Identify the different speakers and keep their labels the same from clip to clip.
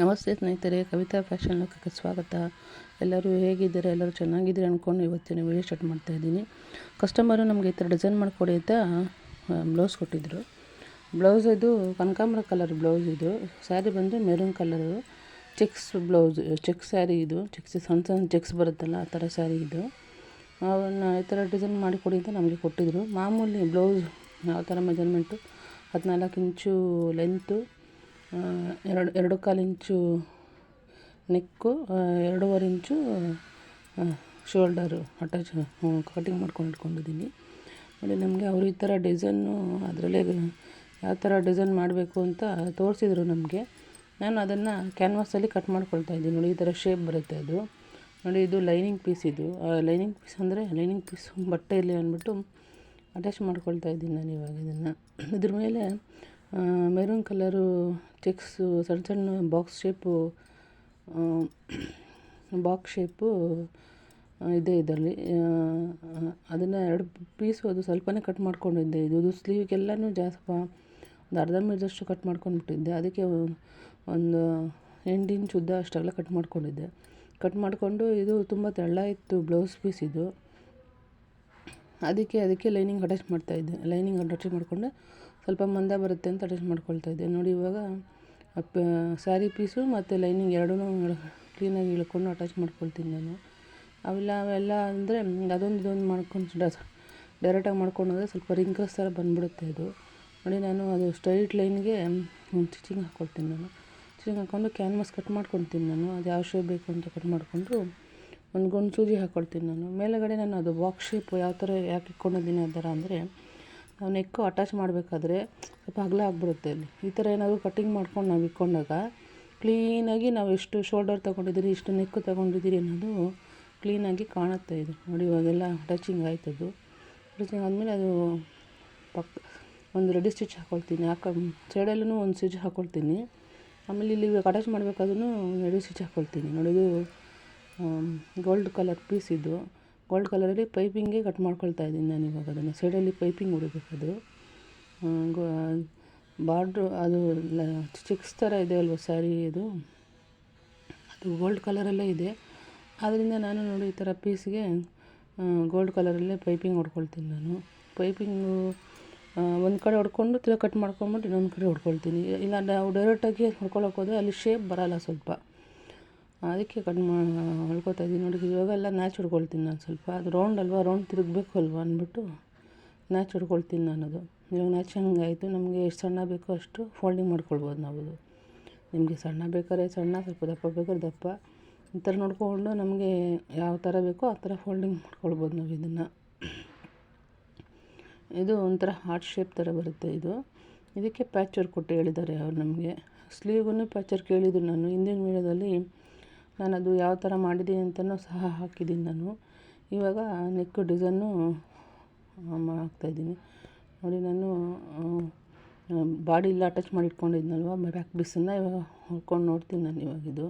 Speaker 1: ನಮಸ್ತೆ ಸ್ನೇಹಿತರೆ, ಕವಿತಾ ಫ್ಯಾಷನ್ ಲೋಕಕ್ಕೆ ಸ್ವಾಗತ. ಎಲ್ಲರೂ ಹೇಗಿದ್ದಾರೆ? ಎಲ್ಲರೂ ಚೆನ್ನಾಗಿದ್ದೀರಿ ಅಂದ್ಕೊಂಡು ಇವತ್ತಿನ ವಿಡಿಯೋ ಮಾಡ್ತಾ ಇದ್ದೀನಿ. ಕಸ್ಟಮರು ನಮಗೆ ಈ ಥರ ಡಿಸೈನ್ ಮಾಡಿಕೊಡಿ ಅಂತ ಬ್ಲೌಸ್ ಕೊಟ್ಟಿದ್ದರು ಬ್ಲೌಸ್ ಇದು ಕನಕಾಂಬರ ಕಲರ್ ಬ್ಲೌಸ್ ಇದು. ಸ್ಯಾರಿ ಬಂದು maroon colour checks blouse checks sari ಇದು. ಚೆಕ್ಸ್ ಸಣ್ಣ ಸಣ್ಣ ಚೆಕ್ಸ್ ಬರುತ್ತಲ್ಲ, ಆ ಥರ ಸ್ಯಾರಿ ಇದು. ಅವನ್ನ ಈ ಥರ ಡಿಸೈನ್ ಮಾಡಿಕೊಡಿ ಅಂತ ನಮಗೆ ಕೊಟ್ಟಿದ್ದರು ಮಾಮೂಲಿ ಬ್ಲೌಸ್ ಯಾವ ಥರ ಮೆಜರ್ಮೆಂಟು ಹದಿನಾಲ್ಕು ಇಂಚು ಲೆಂತು ಎರಡು ಎರಡು ಕಾಲು ಇಂಚು ನೆಕ್ಕು ಎರಡೂವರೆ ಇಂಚು ಶೋಲ್ಡರು, ಅಟ್ಯಾಚ್ ಕಟಿಂಗ್ ಮಾಡ್ಕೊಂಡು ಇಟ್ಕೊಂಡಿದ್ದೀನಿ. ನೋಡಿ, ನಮಗೆ ಅವರು ಈ ಥರ ಡಿಸೈನು ಅದರಲ್ಲೇ ಯಾವ ಥರ ಡಿಸೈನ್ ಮಾಡಬೇಕು ಅಂತ ತೋರಿಸಿದ್ರು ನಮಗೆ. ನಾನು ಅದನ್ನು ಕ್ಯಾನ್ವಾಸಲ್ಲಿ ಕಟ್ ಮಾಡ್ಕೊಳ್ತಾ ಇದ್ದೀನಿ. ನೋಡಿ, ಈ ಥರ ಶೇಪ್ ಬರುತ್ತೆ ಅದು. ನೋಡಿ, ಇದು ಲೈನಿಂಗ್ ಪೀಸ್ ಇದು. ಲೈನಿಂಗ್ ಪೀಸ್ ಅಂದರೆ ಲೈನಿಂಗ್ ಪೀಸ್ ಬಟ್ಟೆಯಲ್ಲಿ ಅಂದ್ಬಿಟ್ಟು ಅಟ್ಯಾಚ್ ಮಾಡ್ಕೊಳ್ತಾ ಇದ್ದೀನಿ ನಾನು ಇವಾಗ ಇದನ್ನು. ಇದ್ರ ಮೇಲೆ ಮೆರೂನ್ ಕಲರು ಚೆಕ್ಸು ಸಣ್ಣ ಸಣ್ಣ ಬಾಕ್ಸ್ ಶೇಪು ಬಾಕ್ಸ್ ಶೇಪು ಇದೆ ಇದರಲ್ಲಿ. ಅದನ್ನು ಎರಡು ಪೀಸು ಅದು ಸ್ವಲ್ಪನೇ ಕಟ್ ಮಾಡ್ಕೊಂಡಿದ್ದೆ. ಇದು ಸ್ಲೀವ್ಗೆಲ್ಲನೂ ಜಾಸ್ತಿ ಒಂದು ಅರ್ಧ ಮೀಟರ್ಷ್ಟು ಕಟ್ ಮಾಡ್ಕೊಂಡ್ಬಿಟ್ಟಿದ್ದೆ. ಅದಕ್ಕೆ ಒಂದು ಎಂಟು ಇಂಚ್ ಉದ್ದ ಅಷ್ಟೆಲ್ಲ ಕಟ್ ಮಾಡ್ಕೊಂಡಿದ್ದೆ. ಕಟ್ ಮಾಡಿಕೊಂಡು ಇದು ತುಂಬ ತೆಳ್ಳ ಇತ್ತು ಬ್ಲೌಸ್ ಪೀಸ್ ಇದು. ಅದಕ್ಕೆ ಅದಕ್ಕೆ ಲೈನಿಂಗ್ ಅಟ್ಯಾಚ್ ಮಾಡ್ತಾಯಿದ್ದೆ ಲೈನಿಂಗ್ ಅಟ್ಯಾಚ್ ಮಾಡಿಕೊಂಡೆ ಸ್ವಲ್ಪ ಮಂದ ಬರುತ್ತೆ ಅಂತ ಅಟ್ಯಾಚ್ ಮಾಡ್ಕೊಳ್ತಾ ಇದ್ದೆ. ನೋಡಿ, ಇವಾಗ ಸ್ಯಾರಿ ಪೀಸು ಮತ್ತು ಲೈನಿಂಗ್ ಎರಡೂ ಕ್ಲೀನಾಗಿ ಇಳ್ಕೊಂಡು ಅಟ್ಯಾಚ್ ಮಾಡ್ಕೊಳ್ತೀನಿ ನಾನು. ಅವೆಲ್ಲ ಅವೆಲ್ಲ ಅಂದರೆ ಅದೊಂದು ಇದೊಂದು ಮಾಡ್ಕೊಂಡು ಡೈರೆಕ್ಟಾಗಿ ಮಾಡ್ಕೊಂಡು ಹೋದರೆ ಸ್ವಲ್ಪ ರಿಂಕಲ್ಸ್ ಥರ ಬಂದುಬಿಡುತ್ತೆ ಅದು. ನೋಡಿ, ನಾನು ಅದು ಸ್ಟ್ರೈಟ್ ಲೈನ್ಗೆ ಸ್ಟಿಚಿಂಗ್ ಹಾಕ್ಕೊಳ್ತೀನಿ ನಾನು. ಸ್ಟಿಚಿಂಗ್ ಹಾಕ್ಕೊಂಡು ಕ್ಯಾನ್ವಾಸ್ ಕಟ್ ಮಾಡ್ಕೊತೀನಿ ನಾನು. ಅದು ಯಾವ ಶೇಪ್ ಬೇಕು ಅಂತ ಕಟ್ ಮಾಡಿಕೊಂಡು ಒಂದು ಗೊಂದು ಸೂಜಿ ಹಾಕ್ಕೊಳ್ತೀನಿ ನಾನು. ಮೇಲುಗಡೆ ನಾನು ಅದು ಬಾಕ್ಸ್ ಶೇಪ್ ಯಾವ ಥರ ಯಾಕೆ ಇಟ್ಕೊಂಡಿದ್ದೀನಿ ಆ ಥರ ಅಂದರೆ ನೆಕ್ಕು ಅಟ್ಯಾಚ್ ಮಾಡಬೇಕಾದ್ರೆ ಸ್ವಲ್ಪ ಅಗಲ ಆಗಿಬಿಡುತ್ತೆ ಅಲ್ಲಿ. ಈ ಥರ ಏನಾದರೂ ಕಟ್ಟಿಂಗ್ ಮಾಡ್ಕೊಂಡು ನಾವು ಇಟ್ಕೊಂಡಾಗ ಕ್ಲೀನಾಗಿ ನಾವು ಎಷ್ಟು ಶೋಲ್ಡರ್ ತೊಗೊಂಡಿದ್ದೀರಿ ಎಷ್ಟು ನೆಕ್ಕು ತೊಗೊಂಡಿದ್ದೀರಿ ಅನ್ನೋದು ಕ್ಲೀನಾಗಿ ಕಾಣುತ್ತೆ ಇದು. ನೋಡಿ ಇವಾಗೆಲ್ಲ ಅಟ್ಯಾಚಿಂಗ್ ಆಯ್ತದು. ಅಟ್ಯಾಚಿಂಗ್ ಆದಮೇಲೆ ಅದು ಪಕ್ಕ ಒಂದು ರೆಡಿ ಸ್ಟಿಚ್ ಹಾಕ್ಕೊಳ್ತೀನಿ ಹಾಕ ಸೈಡಲ್ಲೂ ಒಂದು ಸ್ಟಿಚ್ ಹಾಕ್ಕೊಳ್ತೀನಿ ಆಮೇಲೆ ಇಲ್ಲಿ ಅಟ್ಯಾಚ್ ಮಾಡಬೇಕಾದ್ರೂ ರೆಡಿ ಸ್ಟಿಚ್ ಹಾಕ್ಕೊಳ್ತೀನಿ ನೋಡಿದು ಗೋಲ್ಡ್ ಕಲರ್ ಪೀಸ್ ಇದು. ಗೋಲ್ಡ್ ಕಲರಲ್ಲಿ ಪೈಪಿಂಗೆ ಕಟ್ ಮಾಡ್ಕೊಳ್ತಾ ಇದ್ದೀನಿ ನಾನು ಇವಾಗ ಅದನ್ನು. ಸೈಡಲ್ಲಿ ಪೈಪಿಂಗ್ ಹೊಡಿಬೇಕದು ಬಾರ್ಡ್ರು ಅದು ಚಿಕ್ಸ್ ಥರ ಇದೆ ಅಲ್ವ ಸ್ಯಾರಿ ಇದು? ಅದು ಗೋಲ್ಡ್ ಕಲರಲ್ಲೇ ಇದೆ. ಆದ್ದರಿಂದ ನಾನು ನೋಡಿ ಈ ಥರ ಪೀಸ್ಗೆ ಗೋಲ್ಡ್ ಕಲರಲ್ಲೇ ಪೈಪಿಂಗ್ ಹೊಡ್ಕೊಳ್ತೀನಿ ನಾನು. ಪೈಪಿಂಗು ಒಂದು ಕಡೆ ಹೊಡ್ಕೊಂಡು ತಿರ್ಗಿ ಕಟ್ ಮಾಡ್ಕೊಂಬಿಟ್ಟು ಇನ್ನೊಂದು ಕಡೆ ಹೊಡ್ಕೊಳ್ತೀನಿ. ಇಲ್ಲ, ನಾವು ಡೈರೆಕ್ಟಾಗಿ ಹೊಡ್ಕೊಳಕ್ಕೆ ಹೋದರೆ ಅಲ್ಲಿ ಶೇಪ್ ಬರೋಲ್ಲ ಸ್ವಲ್ಪ. ಅದಕ್ಕೆ ಕಟ್ ಮಾಡಿ ಹೊಡ್ಕೊತಾ ಇದ್ದೀನಿ. ನೋಡಿ, ಇವಾಗೆಲ್ಲ ನ್ಯಾಚ್ ಹೊಡ್ಕೊಳ್ತೀನಿ ನಾನು ಸ್ವಲ್ಪ. ಅದು ರೌಂಡ್ ಅಲ್ವಾ? ರೌಂಡ್ ತಿರುಗಬೇಕು ಅಲ್ವಾ ಅಂದ್ಬಿಟ್ಟು ನ್ಯಾಚ್ ಹೊಡ್ಕೊಳ್ತೀನಿ ನಾನು ಅದು ಇವಾಗ ನ್ಯಾಚ್ ಹಂಗಾಯಿತು? ನಮಗೆ ಎಷ್ಟು ಸಣ್ಣ ಬೇಕೋ ಅಷ್ಟು ಫೋಲ್ಡಿಂಗ್ ಮಾಡ್ಕೊಳ್ಬೋದು ನಾವು ಅದು ನಿಮಗೆ ಸಣ್ಣ ಬೇಕಾದ್ರೆ ಸಣ್ಣ, ಸ್ವಲ್ಪ ದಪ್ಪ ಬೇಕಾದ್ರೆ ದಪ್ಪ. ಈ ಥರ ನೋಡ್ಕೊಂಡು ನಮಗೆ ಯಾವ ಥರ ಬೇಕೋ ಆ ಥರ ಫೋಲ್ಡಿಂಗ್ ಮಾಡ್ಕೊಳ್ಬೋದು ನಾವು ಇದನ್ನು. ಇದು ಒಂಥರ ಹಾರ್ಟ್ ಶೇಪ್ ಥರ ಬರುತ್ತೆ ಇದು. ಇದಕ್ಕೆ ಪ್ಯಾಚರ್ ಕೊಟ್ಟು ಹೇಳಿದ್ದಾರೆ ಅವ್ರು ನಮಗೆ. ಸ್ಲೀವ್ಗೂ ಪ್ಯಾಚರ್ ಕೇಳಿದ್ರು ನಾನು. ಹಿಂದಿನ ವೀಡಿಯೋದಲ್ಲಿ ನಾನು ಅದು ಯಾವ ಥರ ಮಾಡಿದ್ದೀನಿ ಅಂತಲೂ ಸಹ ಹಾಕಿದ್ದೀನಿ ನಾನು. ಇವಾಗ ನೆಕ್ ಡಿಸೈನು ಹಾಕ್ತಾಯಿದ್ದೀನಿ. ನೋಡಿ ನಾನು ಬಾಡಿ ಎಲ್ಲ ಅಟ್ಯಾಚ್ ಮಾಡಿ ಇಟ್ಕೊಂಡಿದ್ನಲ್ವ ಬ್ಯಾಕ್ ಪೀಸನ್ನು ಇವಾಗ ಹೊಲ್ಕೊಂಡು ನೋಡ್ತೀನಿ ನಾನು ಇವಾಗ ಇದು.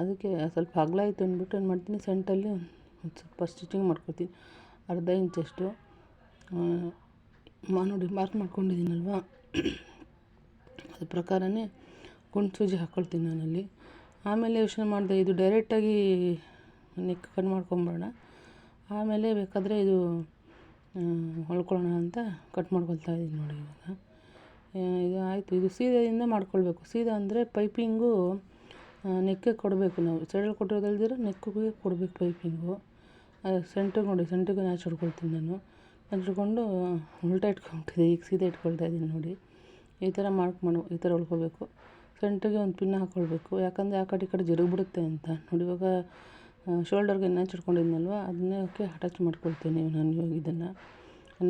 Speaker 1: ಅದಕ್ಕೆ ಸ್ವಲ್ಪ ಅಗಲ ಆಯಿತು ಅಂದ್ಬಿಟ್ಟು ಏನು ಮಾಡ್ತೀನಿ ಸೆಂಟಲ್ಲಿ ಒಂದು ಸ್ವಲ್ಪ ಸ್ಟಿಚಿಂಗ್ ಮಾಡ್ಕೊತೀನಿ ಅರ್ಧ ಇಂಚಷ್ಟು ನೋಡಿ ಮಾರ್ಕ್ ಮಾಡ್ಕೊಂಡಿದ್ದೀನಲ್ವ. ಅದ್ರ ಪ್ರಕಾರನೇ ಗುಂಡು ಸೂಜಿ ಹಾಕ್ಕೊಳ್ತೀನಿ ನಾನಲ್ಲಿ. ಆಮೇಲೆ ಯೋಚನೆ ಮಾಡಿದೆ, ಇದು ಡೈರೆಕ್ಟಾಗಿ ನೆಕ್ ಕಟ್ ಮಾಡ್ಕೊಂಬಿಡೋಣ ಆಮೇಲೆ ಬೇಕಾದರೆ ಇದು ಹೊಲ್ಕೊಳ್ಳೋಣ ಅಂತ ಕಟ್ ಮಾಡ್ಕೊಳ್ತಾ ಇದ್ದೀನಿ ನೋಡಿ ಇವಾಗ. ಇದು ಆಯಿತು. ಇದು ಸೀದೆಯಿಂದ ಮಾಡ್ಕೊಳ್ಬೇಕು. ಸೀದಾ ಅಂದರೆ ಪೈಪಿಂಗು ನೆಕ್ಕಿಗೆ ಕೊಡಬೇಕು ನಾವು. ಸೈಡಲ್ಲಿ ಕೊಟ್ಟಿರೋದಲ್ದಿರ ನೆಕ್ಕಿಗೆ ಕೊಡಬೇಕು ಪೈಪಿಂಗು ಸೆಂಟ್ರಿಗೆ ನೋಡಿ ಸೆಂಟ್ರಿಗೆ ನ್ಯಾಚ್ ಹೊಡ್ಕೊಳ್ತೀನಿ ನಾನು. ಹಚ್ಕೊಂಡು ಉಲ್ಟಾ ಇಟ್ಕೊಂಬಿಟ್ಟಿದೆ ಈಗ ಸೀದಾ ಇಟ್ಕೊಳ್ತಾ ಇದ್ದೀನಿ ನೋಡಿ. ಈ ಥರ ಮಾಡ್ಕೊಂಡು ಈ ಥರ ಹೊಲ್ಕೊಬೇಕು ಸೆಂಟ್ರಿಗೆ ಒಂದು ಪಿನ್ ಹಾಕ್ಕೊಳ್ಬೇಕು ಯಾಕಂದರೆ ಆ ಕಡೆ ಈ ಕಡೆ ಜರುಗ್ಬಿಡುತ್ತೆ ಅಂತ. ನೋಡಿ, ಇವಾಗ ಶೋಲ್ಡರ್ಗೆ ನ್ಯಾಚ್ ಹಿಡ್ಕೊಂಡಿದ್ನಲ್ವ ಅದನ್ನಕ್ಕೆ ಅಟ್ಯಾಚ್ ಮಾಡ್ಕೊಳ್ತೀನಿ ನಾನು ಇವಾಗ ಇದನ್ನು.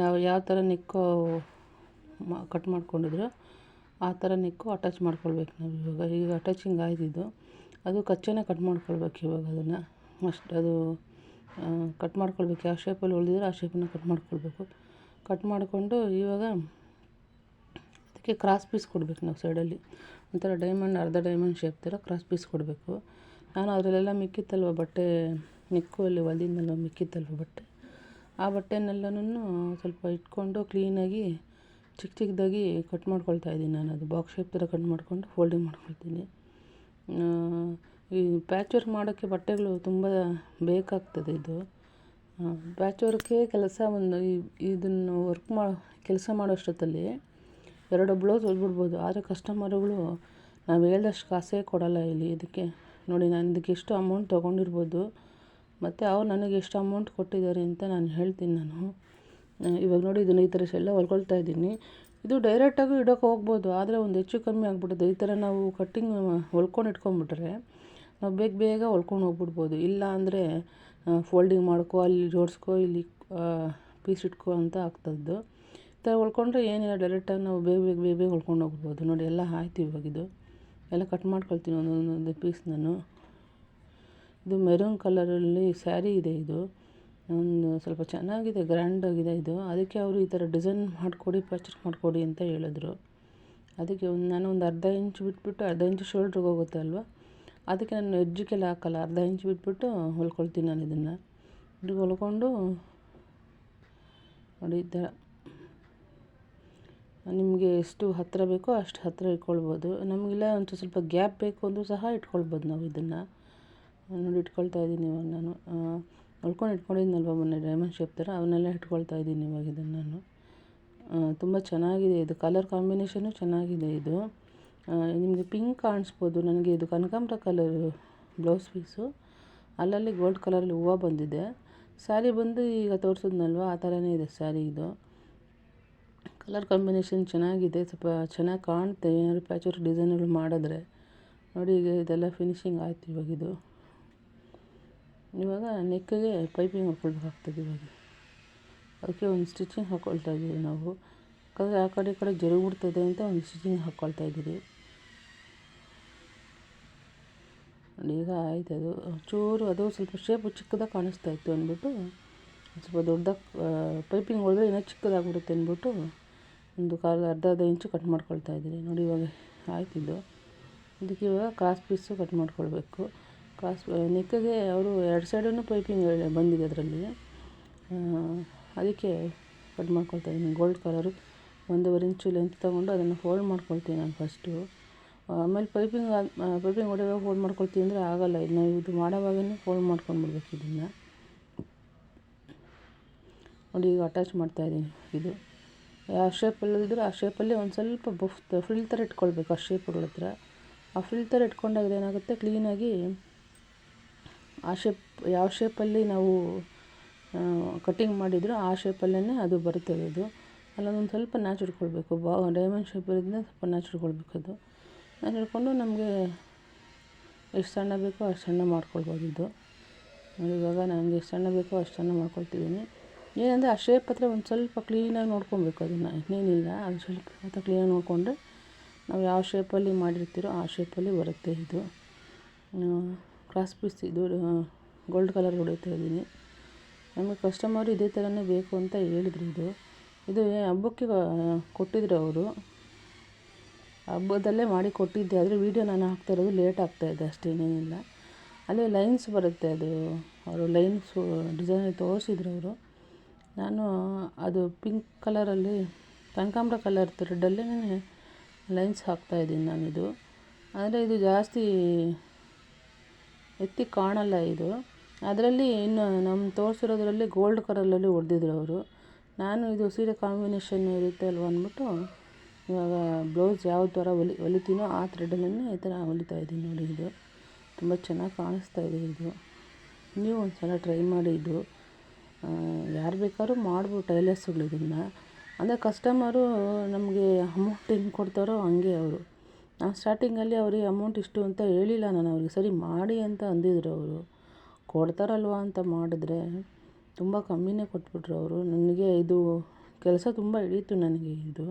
Speaker 1: ನಾವು ಯಾವ ಥರ ನೆಕ್ಕು ಕಟ್ ಮಾಡ್ಕೊಂಡಿದ್ರು ಆ ಥರ ನೆಕ್ಕು ಅಟ್ಯಾಚ್ ಮಾಡ್ಕೊಳ್ಬೇಕು ನಾವು ಇವಾಗ. ಈಗ ಅಟ್ಯಾಚಿಂಗ್ ಇದು. ಅದು ಕಚ್ಚೆನೇ ಕಟ್ ಮಾಡ್ಕೊಳ್ಬೇಕು ಇವಾಗ ಅದನ್ನು. ಅಷ್ಟು, ಅದು ಕಟ್ ಮಾಡ್ಕೊಳ್ಬೇಕು. ಯಾವ ಶೇಪಲ್ಲಿ ಉಳಿದಿದ್ರೆ ಆ ಶೇಪನ್ನು ಕಟ್ ಮಾಡ್ಕೊಳ್ಬೇಕು. ಕಟ್ ಮಾಡಿಕೊಂಡು ಇವಾಗ ಅದಕ್ಕೆ ಕ್ರಾಸ್ ಪೀಸ್ ಕೊಡಬೇಕು ನಾವು ಸೈಡಲ್ಲಿ ಒಂಥರ ಡೈಮಂಡ್ ಅರ್ಧ ಡೈಮಂಡ್ ಶೇಪ್ ಥರ ಕ್ರಾಸ್ ಪೀಸ್ ಕೊಡಬೇಕು. ನಾನು ಅದರಲ್ಲೆಲ್ಲ ಮಿಕ್ಕಿತ್ತಲ್ವ ಬಟ್ಟೆ? ನೆಕ್ಕು ಅಲ್ಲಿ ಹೊಲ್ದಿದ್ನಲ್ವ ಮಿಕ್ಕಿತ್ತಲ್ವ ಬಟ್ಟೆ? ಆ ಬಟ್ಟೆನೆಲ್ಲನೂ ಸ್ವಲ್ಪ ಇಟ್ಕೊಂಡು ಕ್ಲೀನಾಗಿ ಚಿಕ್ಕ ಚಿಕ್ಕದಾಗಿ ಕಟ್ ಮಾಡ್ಕೊಳ್ತಾ ಇದ್ದೀನಿ ನಾನು. ಅದು ಬಾಕ್ಸ್ ಶೇಪ್ ಥರ ಕಟ್ ಮಾಡಿಕೊಂಡು ಫೋಲ್ಡಿಂಗ್ ಮಾಡ್ಕೊಳ್ತೀನಿ. ಈ ಪ್ಯಾಚ್ ವರ್ಕ್ ಮಾಡೋಕ್ಕೆ ಬಟ್ಟೆಗಳು ತುಂಬ ಬೇಕಾಗ್ತದೆ ಇದು. ಪ್ಯಾಚ್ ವರ್ಕೇ ಕೆಲಸ ಒಂದು ಇದನ್ನು ವರ್ಕ್ ಮಾ, ಕೆಲಸ ಮಾಡೋಷ್ಟೊತ್ತಲ್ಲಿ ಎರಡು ಬ್ಲೌಸ್ ಹೊಲ್ಬಿಡ್ಬೋದು ಆದರೆ ಕಸ್ಟಮರುಗಳು ನಾವು ಹೇಳ್ದಷ್ಟು ಕಾಸೇ ಕೊಡಲ್ಲ ಇಲ್ಲಿ ಇದಕ್ಕೆ. ನೋಡಿ, ನಾನು ಇದಕ್ಕೆ ಎಷ್ಟು ಅಮೌಂಟ್ ತೊಗೊಂಡಿರ್ಬೋದು. ಮತ್ತು ಅವ್ರು ನನಗೆ ಎಷ್ಟು ಅಮೌಂಟ್ ಕೊಟ್ಟಿದ್ದಾರೆ ಅಂತ ನಾನು ಹೇಳ್ತೀನಿ ನಾನು. ಇವಾಗ ನೋಡಿ ಇದನ್ನು ಈ ಥರ ಎಲ್ಲ ಹೊಲ್ಕೊಳ್ತಾ ಇದ್ದೀನಿ. ಇದು ಡೈರೆಕ್ಟಾಗೂ ಇಡೋಕೆ ಹೋಗ್ಬೋದು. ಆದರೆ ಒಂದು ಹೆಚ್ಚು ಕಮ್ಮಿ ಆಗ್ಬಿಡುತ್ತೆ. ಈ ಥರ ನಾವು ಕಟ್ಟಿಂಗ್ ಹೊಲ್ಕೊಂಡು ಇಟ್ಕೊಂಡ್ಬಿಟ್ರೆ ನಾವು ಬೇಗ ಬೇಗ ಹೊಲ್ಕೊಂಡು ಹೋಗ್ಬಿಡ್ಬೋದು. ಇಲ್ಲ ಅಂದರೆ ಫೋಲ್ಡಿಂಗ್ ಮಾಡ್ಕೋ, ಅಲ್ಲಿ ಜೋಡಿಸ್ಕೋ, ಇಲ್ಲಿ ಪೀಸ್ ಇಟ್ಕೋ ಅಂತ ಆಗ್ತದ್ದು. ಈ ಉಳ್ಕೊಂಡ್ರೆ ಏನಿಲ್ಲ ಡೈರೆಕ್ಟಾಗಿ ನಾವು ಬೇಗ ಬೇಗ ಬೇಗ ಬೇಗ ಹೊಲ್ಕೊಂಡು ಹೋಗ್ಬೋದು. ನೋಡಿ, ಎಲ್ಲ ಆಯ್ತು ಇವಾಗಿದು ಎಲ್ಲ ಕಟ್ ಮಾಡ್ಕೊಳ್ತೀನಿ ಒಂದೊಂದೊಂದು ಪೀಸ್ ನಾನು. ಇದು ಮೆರೂನ್ ಕಲರಲ್ಲಿ ಸ್ಯಾರಿ ಇದೆ ಇದು. ಒಂದು ಸ್ವಲ್ಪ ಚೆನ್ನಾಗಿದೆ ಗ್ರ್ಯಾಂಡಾಗಿದೆ ಇದು. ಅದಕ್ಕೆ ಅವರು ಈ ಥರ ಡಿಸೈನ್ ಮಾಡಿಕೊಡಿ ಪರ್ಚೇಸ್ ಮಾಡಿಕೊಡಿ ಅಂತ ಹೇಳಿದ್ರು. ಅದಕ್ಕೆ ಒಂದು, ನಾನು ಒಂದು ಅರ್ಧ ಇಂಚ್ ಬಿಟ್ಬಿಟ್ಟು, ಅರ್ಧ ಇಂಚು ಶೋಲ್ಡ್ರಿಗೆ ಹೋಗುತ್ತೆ ಅಲ್ವಾ? ಅದಕ್ಕೆ ನಾನು ಎಜ್ಜಿಕೆಲ್ಲ ಹಾಕಲ್ಲ, ಅರ್ಧ ಇಂಚ್ ಬಿಟ್ಬಿಟ್ಟು ಹೊಲ್ಕೊಳ್ತೀನಿ ನಾನು ಇದನ್ನು. ಇದು ಹೊಲ್ಕೊಂಡು, ನೋಡಿ ಈ ಥರ ನಿಮಗೆ ಎಷ್ಟು ಹತ್ತಿರ ಬೇಕೋ ಅಷ್ಟು ಹತ್ತಿರ ಇಟ್ಕೊಳ್ಬೋದು. ನಮಗೆಲ್ಲ ಒಂಚೂರು ಸ್ವಲ್ಪ ಗ್ಯಾಪ್ ಬೇಕು ಅಂದರೂ ಸಹ ಇಟ್ಕೊಳ್ಬೋದು ನಾವು ಇದನ್ನು. ನೋಡಿ, ಇಟ್ಕೊಳ್ತಾ ಇದ್ದೀನಿ ಇವಾಗ ನಾನು. ಹೊಲ್ಕೊಂಡು ಇಟ್ಕೊಂಡಿದ್ದೀನಲ್ವ ಮೊನ್ನೆ ಡೈಮಂಡ್ ಶೇಪ್ ಥರ? ಅವನ್ನೆಲ್ಲ ಇಟ್ಕೊಳ್ತಾ ಇದ್ದೀನಿ ಇವಾಗ ಇದನ್ನು ನಾನು. ತುಂಬ ಚೆನ್ನಾಗಿದೆ ಇದು. ಕಲರ್ ಕಾಂಬಿನೇಷನು ಚೆನ್ನಾಗಿದೆ ಇದು. ನಿಮಗೆ ಪಿಂಕ್ ಕಾಣಿಸ್ಬೋದು. ನನಗೆ ಇದು ಕನಕಾಂಬರ ಕಲರ್ ಬ್ಲೌಸ್ ಪೀಸು ಅಲ್ಲಲ್ಲಿ ಗೋಲ್ಡ್ ಕಲರಲ್ಲಿ ಹೂವು ಬಂದಿದೆ. ಸ್ಯಾರಿ ಬಂದು ಈಗ ತೋರಿಸಿದ್ನಲ್ವ? ಆ ಥರನೇ ಇದೆ ಸ್ಯಾರಿ ಇದು. ಕಲರ್ ಕಾಂಬಿನೇಷನ್ ಚೆನ್ನಾಗಿದೆ. ಸ್ವಲ್ಪ ಚೆನ್ನಾಗಿ ಕಾಣುತ್ತೆ ಏನಾದ್ರು ಪ್ಯಾಚ್ ಡಿಸೈನ್ಗಳು ಮಾಡಿದ್ರೆ ನೋಡಿ, ಈಗ ಇದೆಲ್ಲ ಫಿನಿಶಿಂಗ್ ಆಯ್ತು ಇವಾಗ ಇದು. ಇವಾಗ ನೆಕ್ಕಿಗೆ ಪೈಪಿಂಗ್ ಹಾಕ್ಕೊಳ್ಬೇಕಾಗ್ತದೆ ಇವಾಗ. ಅದಕ್ಕೆ ಒಂದು ಸ್ಟಿಚಿಂಗ್ ಹಾಕ್ಕೊಳ್ತಾ ಇದ್ದೀವಿ ನಾವು. ಯಾಕಂದರೆ ಆ ಕಡೆ ಈ ಕಡೆ ಜರುಗ್ಬಿಡ್ತದೆ ಅಂತ ಒಂದು ಸ್ಟಿಚಿಂಗ್ ಹಾಕ್ಕೊಳ್ತಾ ಇದ್ದೀವಿ ನೋಡಿ, ಈಗ ಆಯ್ತು ಅದು. ಚೂರು ಅದು ಸ್ವಲ್ಪ ಶೇಪು ಚಿಕ್ಕದಾಗಿ ಕಾಣಿಸ್ತಾ ಇತ್ತು ಅಂದ್ಬಿಟ್ಟು, ಸ್ವಲ್ಪ ದೊಡ್ಡದಾಗಿ ಪೈಪಿಂಗ್ ಹೊಡೆದ್ರೆ ಇನ್ನೂ ಚಿಕ್ಕದಾಗ್ಬಿಡುತ್ತೆ ಅಂದ್ಬಿಟ್ಟು ಒಂದು ಕಾಲು ಅರ್ಧ ಅರ್ಧ ಇಂಚು ಕಟ್ ಮಾಡ್ಕೊಳ್ತಾ ಇದ್ದೀನಿ. ನೋಡಿ ಇವಾಗ ಆಯ್ತಿದ್ದು ಇದಕ್ಕೆ ಇವಾಗ ಕ್ರಾಸ್ ಪೀಸು ಕಟ್ ಮಾಡ್ಕೊಳ್ಬೇಕು. ಕ್ರಾಸ್ ನೆಕ್ಕಿಗೆ ಅವರು ಎರಡು ಸೈಡೂ ಪೈಪಿಂಗ್ ಬಂದಿದೆ ಅದರಲ್ಲಿ. ಅದಕ್ಕೆ ಕಟ್ ಮಾಡ್ಕೊಳ್ತಾ ಇದ್ದೀನಿ. ಗೋಲ್ಡ್ ಕಲರು ಒಂದೂವರೆ ಇಂಚು ಲೆಂತ್ ತೊಗೊಂಡು ಅದನ್ನು ಫೋಲ್ಡ್ ಮಾಡ್ಕೊಳ್ತೀನಿ ನಾನು ಫಸ್ಟು ಆಮೇಲೆ ಪೈಪಿಂಗ್ ಪೈಪಿಂಗ್ ಹೊಡೆಯುವಾಗ ಫೋಲ್ಡ್ ಮಾಡ್ಕೊಳ್ತೀನಿ ಅಂದರೆ ಆಗೋಲ್ಲ. ಇದು ನಾವು ಇದು ಮಾಡ್ಕೊಂಡು ಫೋಲ್ಡ್ ಮಾಡ್ಕೊಂಡ್ಬಿಡ್ಬೇಕು ಇದನ್ನು. ನೋಡಿ ಈಗ ಅಟ್ಯಾಚ್ ಮಾಡ್ತಾಯಿದ್ದೀನಿ ಇದು. ಯಾವ ಶೇಪಲ್ಲಿ ಇಲ್ದಿರೋ ಆ ಶೇಪಲ್ಲಿ ಒಂದು ಸ್ವಲ್ಪ ಬಫ್ ಫ್ರಿಲ್ ಥರ ಇಟ್ಕೊಳ್ಬೇಕು ಆ ಶೇಪ್ಗಳ ಹತ್ರ. ಆ ಫ್ರಿಲ್ ಥರ ಇಟ್ಕೊಂಡಾಗ ಏನಾಗುತ್ತೆ ಕ್ಲೀನಾಗಿ ಆ ಶೇಪ್ ಯಾವ ಶೇಪಲ್ಲಿ ನಾವು ಕಟ್ಟಿಂಗ್ ಮಾಡಿದ್ರು ಆ ಶೇಪಲ್ಲೇ ಅದು ಬರುತ್ತೆ ಅದು ಅಲ್ಲೊಂದು ಸ್ವಲ್ಪ ನಾಚು ಇಟ್ಕೊಳ್ಬೇಕು ಬಾ ಡೈಮಂಡ್ ಶೇಪ್ ಇರೋದ್ರಿಂದ ಸ್ವಲ್ಪ ಇಟ್ಕೊಳ್ಬೇಕು ಅದು. ನ್ಯಾಚ್ ಇಟ್ಕೊಂಡು ನಮಗೆ ಎಷ್ಟು ಸಣ್ಣ ಬೇಕೋ ಅಷ್ಟು ಸಣ್ಣ ಮಾಡ್ಕೊಳ್ಬೋದು ಇದು. ಇವಾಗ ನನಗೆ ಎಷ್ಟು ಸಣ್ಣ ಬೇಕೋ ಅಷ್ಟು ಸಣ್ಣ ಮಾಡ್ಕೊಳ್ತಿದ್ದೀನಿ ಏನಂದರೆ ಆ ಶೇಪ್ ಹತ್ರ ಒಂದು ಸ್ವಲ್ಪ ಕ್ಲೀನಾಗಿ ನೋಡ್ಕೊಬೇಕು ಅದನ್ನು. ಇನ್ನೇನಿಲ್ಲ ಅದು ಸ್ವಲ್ಪ ಹತ್ರ ಕ್ಲೀನಾಗಿ ನೋಡಿಕೊಂಡ್ರೆ ನಾವು ಯಾವ ಶೇಪಲ್ಲಿ ಮಾಡಿರ್ತೀರೋ ಆ ಶೇಪಲ್ಲಿ ಬರುತ್ತೆ ಇದು. ಕ್ರಾಸ್ ಪೀಸ್ ಇದು ಗೋಲ್ಡ್ ಕಲರ್ ಹೊಡಿತಾ ಇದ್ದೀನಿ. ನಮಗೆ ಕಸ್ಟಮರು ಇದೇ ಥರನೇ ಬೇಕು ಅಂತ ಹೇಳಿದ್ರು ಇದು. ಇದು ಹಬ್ಬಕ್ಕೆ ಕೊಟ್ಟಿದ್ರು ಅವರು. ಹಬ್ಬದಲ್ಲೇ ಮಾಡಿ ಕೊಟ್ಟಿದ್ದೆ, ಆದರೆ ವೀಡಿಯೋ ನಾನು ಹಾಕ್ತಾ ಇರೋದು ಲೇಟ್ ಆಗ್ತಾಯಿದೆ ಅಷ್ಟೇನೇನಿಲ್ಲ ಅಲ್ಲಿ ಲೈನ್ಸ್ ಬರುತ್ತೆ ಅದು. ಅವರು ಲೈನ್ಸು ಡಿಸೈನ್ ತೋರಿಸಿದ್ರು ಅವರು. ನಾನು ಅದು ಪಿಂಕ್ ಕಲರಲ್ಲಿ ಕನಕಾಂಬ್ರ ಕಲರ್ ಥ್ರೆಡ್ಡಲ್ಲೇ ಲೈನ್ಸ್ ಹಾಕ್ತಾಯಿದ್ದೀನಿ ನಾನಿದು. ಆದರೆ ಇದು ಜಾಸ್ತಿ ಎತ್ತಿ ಕಾಣಲ್ಲ ಇದು. ಅದರಲ್ಲಿ ಇನ್ನು ನಮ್ಮ ತೋರಿಸಿರೋದ್ರಲ್ಲಿ ಗೋಲ್ಡ್ ಕಲರಲ್ಲಿ ಹೊಡೆದಿದ್ರು ಅವರು. ನಾನು ಇದು ಸೀರೆ ಕಾಂಬಿನೇಷನ್ ಇರುತ್ತೆ ಅಲ್ವ ಅಂದ್ಬಿಟ್ಟು ಇವಾಗ ಬ್ಲೌಸ್ ಯಾವ ಥರ ಹೊಲಿ ಹೊಲಿತೀನೋ ಆ ಥ್ರೆಡ್ಡಲ್ಲೇ ಈ ಥರ ಹೊಲಿತಾ ಇದ್ದೀನಿ ನೋಡಿ ಇದು. ತುಂಬ ಚೆನ್ನಾಗಿ ಕಾಣಿಸ್ತಾ ಇದೆ ಇದು. ನೀವು ಒಂದು ಸಲ ಟ್ರೈ ಮಾಡಿ ಇದು. ಯಾರು ಬೇಕಾದ್ರೂ ಮಾಡ್ಬೋದು ಟೈಲರ್ಸ್ಗಳು ಇದನ್ನು ಅಂದರೆ ಕಸ್ಟಮರು ನಮಗೆ ಅಮೌಂಟ್ ಹೆಂಗೆ ಕೊಡ್ತಾರೋ ಹಂಗೆ ಅವರು. ನಾನು ಸ್ಟಾರ್ಟಿಂಗಲ್ಲಿ ಅವರಿಗೆ ಅಮೌಂಟ್ ಇಷ್ಟು ಅಂತ ಹೇಳಿಲ್ಲ ನಾನು. ಅವ್ರಿಗೆ ಸರಿ ಮಾಡಿ ಅಂತ ಅಂದಿದ್ರು ಅವರು. ಕೊಡ್ತಾರಲ್ವ ಅಂತ ಮಾಡಿದ್ರೆ ತುಂಬ ಕಮ್ಮಿನೇ ಕೊಟ್ಬಿಟ್ರು ಅವರು. ನನಗೆ ಇದು ಕೆಲಸ ತುಂಬ ಹಿಡೀತು ನನಗೆ ಇದು.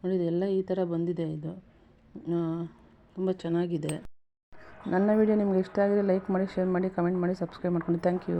Speaker 1: ನೋಡಿ, ಇದೆಲ್ಲ ಈ ಥರ ಬಂದಿದೆ ಇದು. ತುಂಬ ಚೆನ್ನಾಗಿದೆ. ನನ್ನ ವೀಡಿಯೋ ನಿಮ್ಗೆ ಇಷ್ಟ ಆಗಿದೆ ಲೈಕ್ ಮಾಡಿ ಶೇರ್ ಮಾಡಿ ಕಮೆಂಟ್ ಮಾಡಿ ಸಬ್ಸ್ಕ್ರೈಬ್ ಮಾಡ್ಕೊಂಡು. Thank you